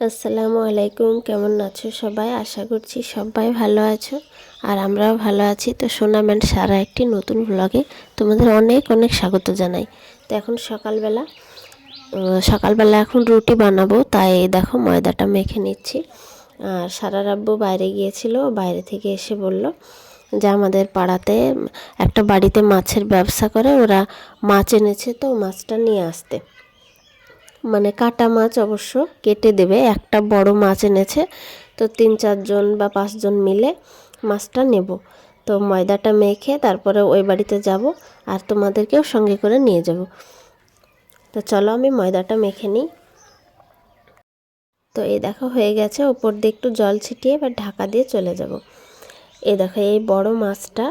আসসালামু আলাইকুম, কেমন আছো সবাই? আশা করছি সবাই ভালো আছো আর আমরাও ভালো আছি। তো সোনাম্যান্ড সারা একটি নতুন ব্লগে তোমাদের অনেক অনেক স্বাগত জানাই। তো এখন সকালবেলা সকালবেলা এখন রুটি বানাবো, তাই দেখো ময়দাটা মেখে নিচ্ছি। আর সারা রাব্বু বাইরে গিয়েছিল, বাইরে থেকে এসে বলল যে আমাদের পাড়াতে একটা বাড়িতে মাছের ব্যবসা করে, ওরা মাছ এনেছে তো মাছটা নিয়ে আসতে। মানে কাটা মাছ অবশ্য কেটে দেবে। একটা বড় মাছ এনেছে। তো তিন চারজন বা পাঁচজন মিলে মাছটা নেব। তো ময়দাটা মেখে তারপরে ওই বাড়িতে যাব আর তোমাদেরকেও সঙ্গে করে নিয়ে যাব। তো চলো আমি ময়দাটা মেখে নিই। তো এই দেখো হয়ে গেছে। ওপর দিয়ে একটু জল ছিটিয়ে এবার ঢাকা দিয়ে চলে যাব। এই দেখো এই বড় মাছটা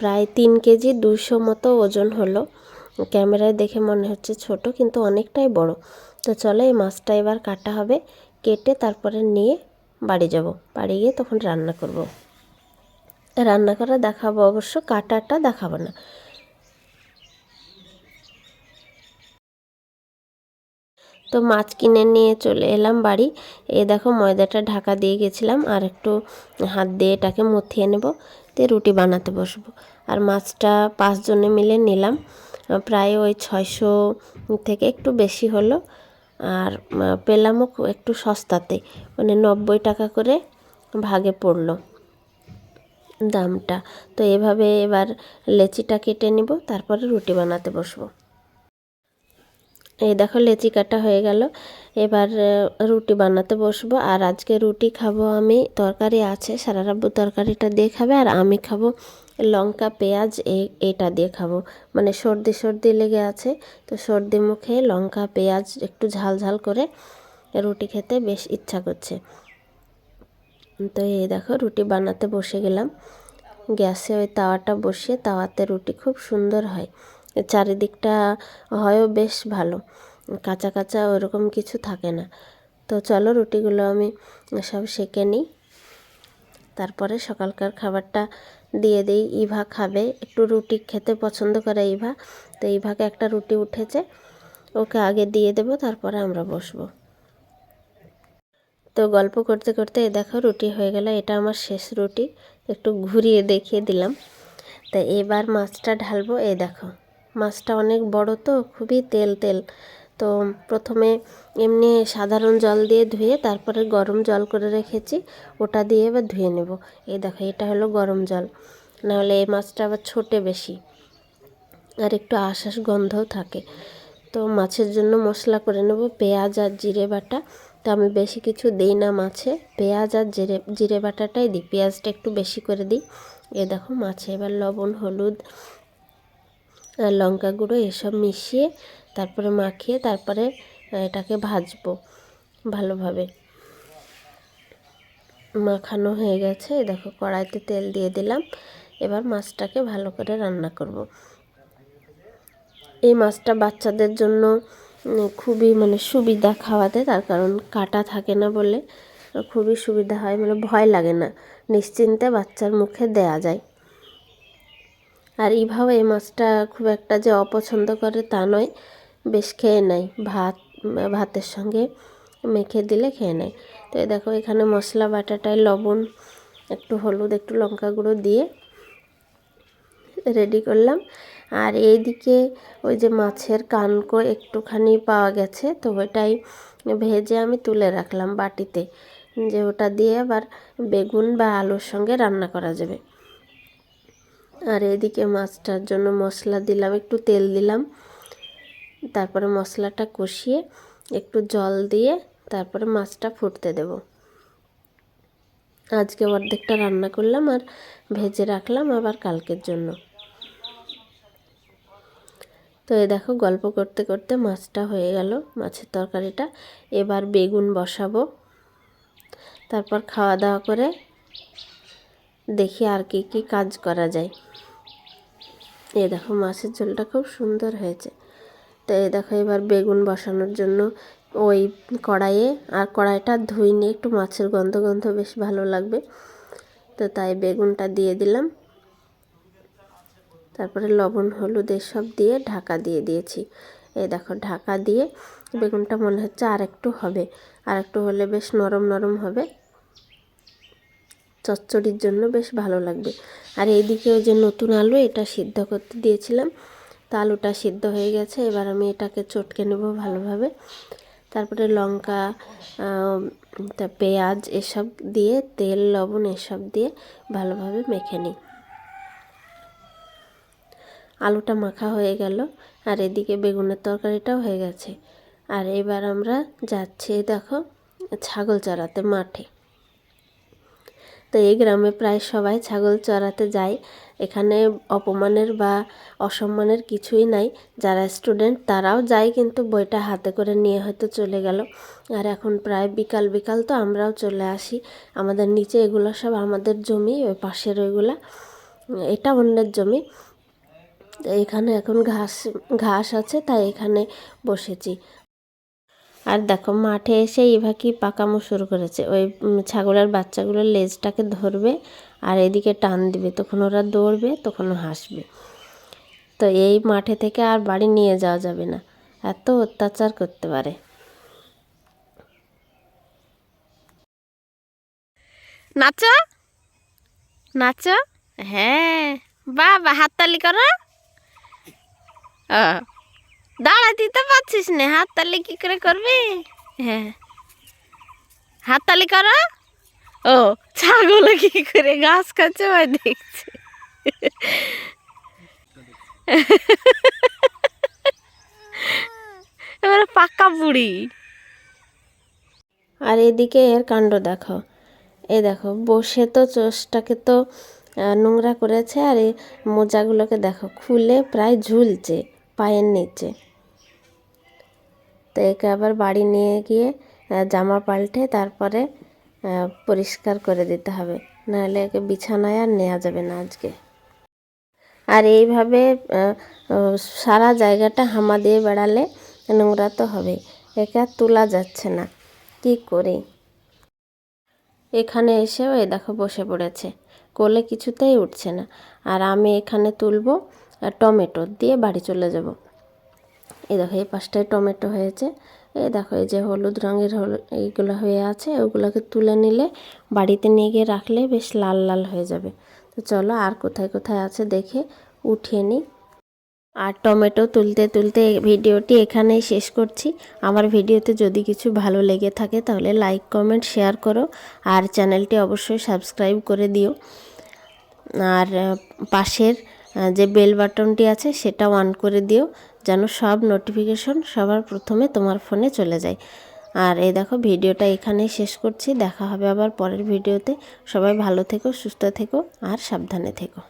প্রায় তিন কেজি দুশো মতো ওজন হলো। ক্যামেরায় দেখে মনে হচ্ছে ছোট, কিন্তু অনেকটাই বড়। তো চলো এই মাছটা এবার কাটা হবে, কেটে তারপরে নিয়ে বাড়ি যাব। বাড়ি গিয়ে তখন রান্না করব। রান্না করা দেখাবো অবশ্য, কাটাটা দেখাবো না। তো মাছ কিনে নিয়ে চলে এলাম বাড়ি। এ দেখো ময়দাটা ঢাকা দিয়ে গেছিলাম, আর একটু হাত দিয়ে এটাকে মথিয়ে নেব, দিয়ে রুটি বানাতে বসবো। আর মাছটা পাঁচজনে মিলে নিলাম। প্রায় ওই ছয়শো থেকে একটু বেশি হলো। আর পেলামও একটু সস্তাতে মানে নব্বই টাকা করে ভাগে পড়ল দামটা। তো এভাবে এবার লেচিটা কেটে নিব, তারপরে রুটি বানাতে বসবো। এই দেখো লেচি কাটা হয়ে গেল। এবার রুটি বানাতে বসবো। আর আজকে রুটি খাব আমি, তরকারি আছে সারা রাব্বু তরকারিটা দিয়ে খাবে, আর আমি খাব লঙ্কা, পেঁয়াজ এটা দিয়ে খাব। মানে সর্দি সর্দি লেগে আছে, তো সর্দি মুখে লঙ্কা, পেঁয়াজ একটু ঝাল ঝাল করে রুটি খেতে বেশ ইচ্ছা করছে। তো এই দেখো, রুটি বানাতে বসে গেলাম। গ্যাসে ওই তাওয়াটা বসিয়ে তাওয়াতে রুটি খুব সুন্দর হয়। চারিদিকটা হয়ও বেশ ভালো, কাঁচা কাঁচা ওরকম কিছু থাকে না। তো চলো রুটিগুলো আমি সব সেঁকে নিই। তারপরে সকালকার খাবারটা দিয়ে দিই। ইভা খাবে। একটু রুটি খেতে পছন্দ করে ইভা। তো ইভাকে একটা রুটি উঠেছে। ওকে আগে দিয়ে দেবো, তারপরে আমরা বসবো। তো গল্প করতে করতে দেখো রুটি হয়ে গেল। এটা আমার শেষ রুটি। একটু ঘুরিয়ে দেখিয়ে দিলাম। তা এবার মাছটা ঢালবো। এই দেখো, মাছটা অনেক বড় তো, খুবই তেল তেল। তো প্রথমে এমনি সাধারণ জল দিয়ে ধুয়ে তারপরে গরম জল করে রেখেছি, ওটা দিয়ে এবার ধুয়ে নেব। এই দেখো, এটা হলো গরম জল। নাহলে এই মাছটা আবার ছোটে বেশি আর একটু আশ্বাস গন্ধও থাকে। তো মাছের জন্য মশলা করে নেব পেঁয়াজ আর জিরে বাটা। তো আমি বেশি কিছু দিই না মাছে, পেঁয়াজ আর জিরে জিরে বাটাটাই দিই। পেঁয়াজটা একটু বেশি করে দিই। এ দেখো, মাছে এবার লবণ, হলুদ আর লঙ্কা গুঁড়ো এসব মিশিয়ে তারপরে মাখিয়ে তারপরে এটাকে ভাজবো ভালোভাবে। মাখানো হয়ে গেছে, দেখো কড়াইতে তেল দিয়ে দিলাম। এবার মাছটাকে ভালো করে রান্না করব। এই মাছটা বাচ্চাদের জন্য খুবই মানে সুবিধা খাওয়াতে, তার কারণ কাটা থাকে না বলে খুবই সুবিধা হয় মানে ভয় লাগে না। নিশ্চিন্তে বাচ্চার মুখে দেয়া যায়। আর এইভাবে এই মাছটা খুব একটা যে অপছন্দ করে তা নয় বেশ খেয়ে নেয়। ভাত, ভাতের সঙ্গে মেখে দিলে খেয়ে নেয়। তো এই দেখো এখানে মশলা, বাটাটায় লবণ, একটু হলুদ, একটু লঙ্কা গুঁড়ো দিয়ে রেডি করলাম। আর এইদিকে ওই যে মাছের কানকো একটুখানি পাওয়া গেছে, তো ওইটাই ভেজে আমি তুলে রাখলাম বাটিতে। যে ওটা দিয়ে আবার বেগুন বা আলুর সঙ্গে রান্না করা যাবে। আর এদিকে মাছটার জন্য মশলা দিলাম, একটু তেল দিলাম। তারপরে মশলাটা কষিয়ে একটু জল দিয়ে তারপরে মাছটা ফুটতে দেব। আজকে অর্ধেকটা রান্না করলাম আর ভেজে রাখলাম আবার কালকের জন্য। তো এ দেখো গল্প করতে করতে মাছটা হয়ে গেল, মাছের তরকারিটা। এবার বেগুন বসাবো। তারপর খাওয়া দাওয়া করে দেখি আর কি কি কাজ করা যায়। এ দেখো মাছের ঝোলটা খুব সুন্দর হয়েছে। তো এই দেখো, এবার বেগুন বসানোর জন্য ওই কড়াইয়ে, আর কড়াইটা ধুই নিয়ে একটু মাছের গন্ধ গন্ধ বেশ ভালো লাগবে। তো তাই বেগুনটা দিয়ে দিলাম। তারপরে লবণ, হলুদ এসব দিয়ে ঢাকা দিয়ে দিয়েছি। এই দেখো, ঢাকা দিয়ে বেগুনটা মনে হচ্ছে আর একটু হবে। আর একটু হলে বেশ নরম নরম হবে। চচ্চড়ির জন্য বেশ ভালো লাগবে। আর এইদিকে ওই যে নতুন আলু, এটা সিদ্ধ করতে দিয়েছিলাম। তা আলুটা সিদ্ধ হয়ে গেছে, এবার আমি এটাকে চটকে নেব ভালোভাবে। তারপরে লঙ্কা পেঁয়াজ এসব দিয়ে, তেল, লবণ এসব দিয়ে ভালোভাবে মেখে নিই। আলুটা মাখা হয়ে গেল, আর এদিকে বেগুনের তরকারিটাও হয়ে গেছে। আর এবার আমরা যাচ্ছি, দেখো, ছাগল চড়াতে মাঠে। তো এই গ্রামে প্রায় সবাই ছাগল চড়াতে যায়। এখানে অপমানের বা অসম্মানের কিছুই নাই। যারা স্টুডেন্ট তারাও যায়, কিন্তু বইটা হাতে করে নিয়ে হয়তো চলে গেল। আর এখন প্রায় বিকাল বিকাল তো আমরাও চলে আসি। আমাদের নিচে এগুলো সব আমাদের জমি, ওই পাশের ওইগুলা। এটা অন্যের জমি। এখানে এখন ঘাস ঘাস আছে, তাই এখানে বসেছি। আর দেখো মাঠে এসে ইভা কি পাকামো শুরু করেছে। ওই ছাগলের বাচ্চাগুলোর লেজটাকে ধরবে আর এদিকে টান দিবে। তখন ওরা দৌড়বে, তখন হাসবে। তো এই মাঠে থেকে আর বাড়ি নিয়ে যাওয়া যাবে না। এত অত্যাচার করতে পারে। নাচো? নাচো? হ্যাঁ। বাবা, হাততালি করো? ও দাঁড়াতে তো পারছিস না। হাততালি কি করে করবি? হ্যাঁ। হাততালি করো। ও, ছাগল কি করে ঘাস খাচ্ছে ভাই, দেখছে। এবারে পাক্কা বুড়ি। আর এদিকে এর কাণ্ড দেখো। এ দেখো, বসে তো চোষটাকে তো নোংরা করেছে আর এই মোজাগুলোকে দেখো, খুলে প্রায় ঝুলছে, পায়ের নিচে। তো একে আবার বাড়ি নিয়ে গিয়ে জামা পাল্টে তারপরে পরিষ্কার করে দিতে হবে। নাহলে একে বিছানায় আর নেওয়া যাবে না আজকে। আর এইভাবে সারা জায়গাটা হামা দিয়ে বেড়ালে নোংরা তো হবে একে আর তোলা যাচ্ছে না। কি করি? এখানে এসেও এই দেখো বসে পড়েছে। কোলে কিছুতেই উঠছে না। আর আমি এখানে তুলবো টমেটো দিয়ে বাড়ি চলে যাব। এই দেখো, এই পাশটায় টমেটো হয়েছে। এই দেখো, এই যে হলুদ রঙের এইগুলো হয়ে আছে, ওগুলোকে তুলে নিলে বাড়িতে নিয়ে গিয়ে রাখলে বেশ লাল লাল হয়ে যাবে। তো চলো আর কোথায় কোথায় আছে দেখে উঠিয়ে নিই। আর টমেটো তুলতে তুলতে ভিডিওটি এখানেই শেষ করছি। আমার ভিডিওতে যদি কিছু ভালো লেগে থাকে তাহলে লাইক, কমেন্ট, শেয়ার করো আর চ্যানেলটি অবশ্যই সাবস্ক্রাইব করে দিও। আর পাশের যে বেল বাটনটি আছে সেটা অন করে দিও। যেন সব নোটিফিকেশন সবার প্রথমে তোমার ফোনে চলে যায়। আর এই দেখো, ভিডিওটা এখানেই শেষ করছি। দেখা হবে আবার পরের ভিডিওতে। সবাই ভালো থেকো, সুস্থ থেকো, আর সাবধানে থেকো।